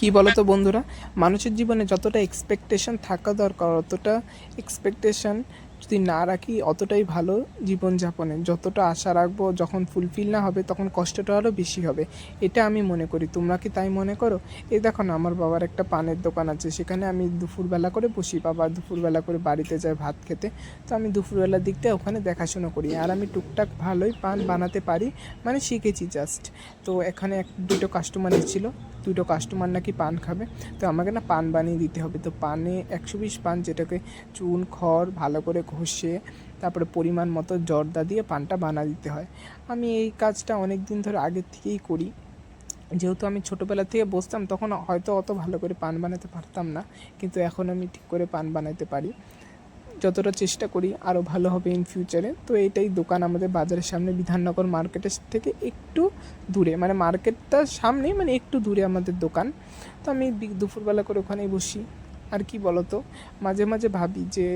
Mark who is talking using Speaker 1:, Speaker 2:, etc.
Speaker 1: কি বলো তো বন্ধুরা? মানুষের জীবনে যতটা এক্সপেকটেশন থাকা দরকার, অতটা এক্সপেকটেশন যদি না রাখি, অতটাই ভালো জীবনযাপনে। যতটা আশা রাখব, যখন ফুলফিল না হবে, তখন কষ্টটা আরও বেশি হবে। এটা আমি মনে করি। তোমরা কি তাই মনে করো? এই দেখো না, আমার বাবার একটা পানের দোকান আছে। সেখানে আমি দুপুরবেলা করে বসি। বাবা দুপুরবেলা করে বাড়িতে যায় ভাত খেতে। তো আমি দুপুরবেলার দিকটা ওখানে দেখাশোনা করি। আর আমি টুকটাক ভালোই পান বানাতে পারি। মানে শিখেছি জাস্ট তো এখানে এক দুটো কাস্টমার এসেছিল। দুটো কাস্টমার নাকি পান খাবে। তো আমাকে না পান বানিয়ে দিতে হবে। তো পানে একশো বিশ পান যেটাকে চুন, খড় ভালো করে ঘষে, তারপরে পরিমাণ মতো জর্দা দিয়ে পানটা বানা দিতে হয়। আমি এই কাজটা অনেক দিন ধরে আগের থেকেই করি। যেহেতু আমি ছোটোবেলা থেকে বসতাম, তখন হয়তো অত ভালো করে পান বানাতে পারতাম না। কিন্তু এখন আমি ঠিক করে পান বানাতে পারি। যতটা চেষ্টা করি আরও ভালো হবে ইন ফিউচারে তো এইটাই দোকান আমাদের বাজারের সামনে, বিধাননগর মার্কেটের থেকে একটু দূরে। মানে মার্কেটটার সামনেই মানে একটু দূরে আমাদের দোকান। তো আমি দুপুরবেলা করে ওখানেই বসি। আর কি বলতো? মাঝে মাঝে ভাবি যে